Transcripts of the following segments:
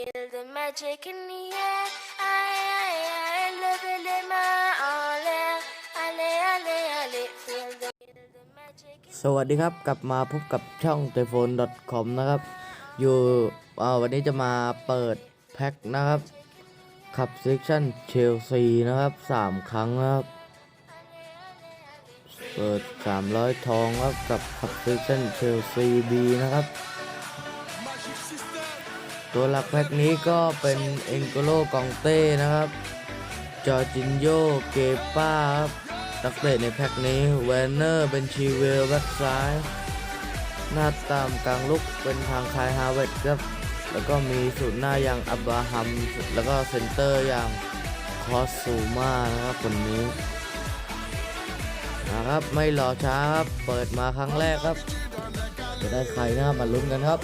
Feel the magic in the air. Aye, aye, aye. Love it in my allé, allé allé allé. สวัสดีครับกลับมาพบกับช่อง t e p h o n e c o m นะครับ อยู่วันนี้จะมาเปิดแพ็คนะครับขับเซ c ชั่นเชลซีนะครับสามครั้งนะครับ เปิด 300 ทองครับกับขับเซ c ชั่นเชลซีบีนะครับ ตัวหลักแพ็คนี้ก็เป็นเอ็งโกโลกองเต้นะครับ จอจินโยเกป้าครับนักเตะในแพ็คนี้เวนเนอร์เป็นชีเวลแบ็กซ้าย หน้าตามกลางลุกเป็นทางคายฮาเวดครับแล้วก็มีสูตรหน้าอย่างอับราฮัม แล้วก็เซนเตอร์อย่างคอสซูมานะครับคนนี้นะครับไม่รอช้าครับ เปิดมาครั้งแรกครับ จะได้ใครนะครับมาลุ้นกันครับ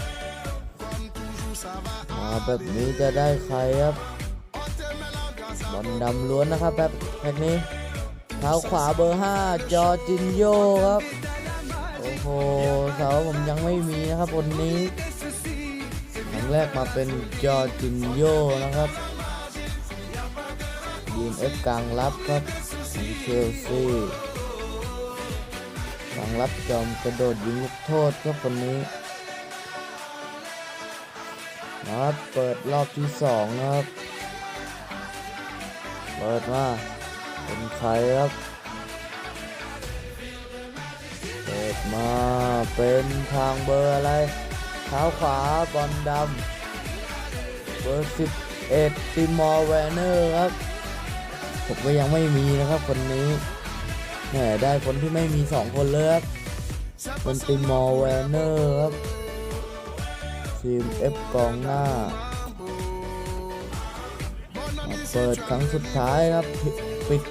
แบบนี้จะได้ใครครับบอลดำล้วนนะครับแบบแพ็คนี้เท้าขวาเบอร์ 5 จอจินโยครับ โอ้โหเสาผมยังไม่มีนะครับคนนี้ครั้งแรกมาเป็นจอจินโยนะครับยีนเอฟกลางรับครับของเชลซีกลางรับจอมกระโดดยิงลูกโทษครับคนนี้ นะครับเปิดรอบที่สองนะครับ เปิดมาเป็นใครครับ เปิดมาเป็นทางเบอร์อะไร เท้าขวาบอลดำเบอร์สิบเอ็ดติมอร์แวนเนอร์ครับ ผมก็ยังไม่มีนะครับคนนี้แหมได้คนที่ไม่มีสองคนเลยครับเป็นติมอร์แวนเนอร์ครับ ทีม F กองหน้า เปิดครั้งสุดท้ายครับปิด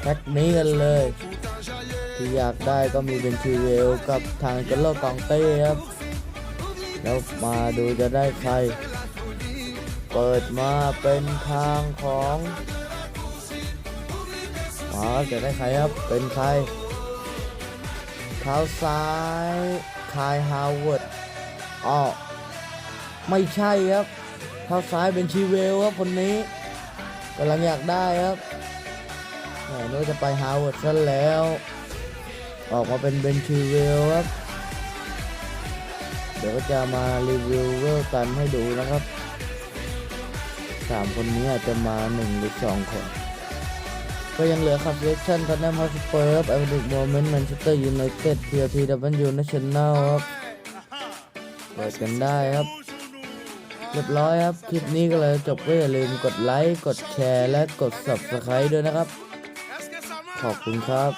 แพ็คนี้กันเลย ที่อยากได้ก็มีเป็นทีเวลกับทางกันโลกองเต้ครับ แล้วมาดูจะได้ใคร เปิดมาเป็นทางของอ๋อจะได้ใครครับ เป็นใครเท้าซ้ายคายฮาวเวิร์ดอ๋อ ไม่ใช่ครับเท้าซ้ายเป็นชีเวลครับคนนี้กำลังอยากได้ครับแหมนึกว่าจะไปฮาวเวิร์ดซะแล้ว ออกมาเป็นเบนชีเวลครับ เดี๋ยวก็จะมารีวิวเวลกันให้ดูนะครับสามคนนี้อาจจะมาหนึ่งหรือสองคน ก็ยังเหลือคับเลชั่นทันแนมฮอสเปอร์เอเวอร์ดิกโมเมนต์แมนเชสเตอร์ยูไนเต็ดทีอทีดับเบิลยูนัชแนลครับเปิดกันได้ครับ เรียบร้อยครับ คลิปนี้ก็เลยจบก็อย่าลืมกดไลค์ กดแชร์ และกด subscribe ด้วยนะครับ ขอบคุณครับ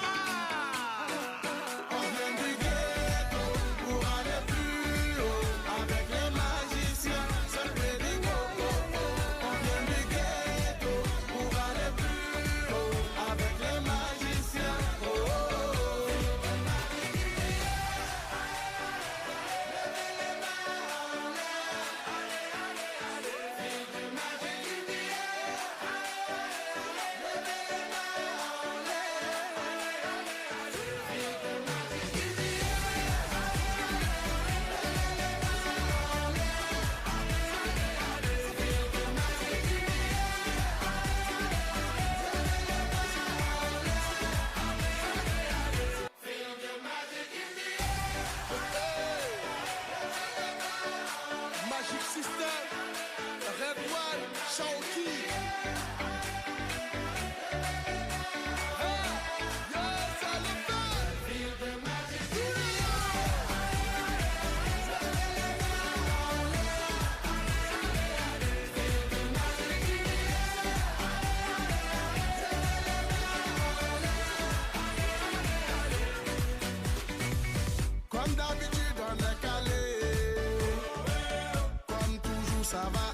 ça va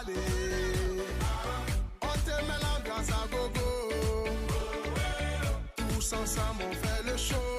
aller. On te met l'ambiance à gogo. Tous ensemble, on fait le show.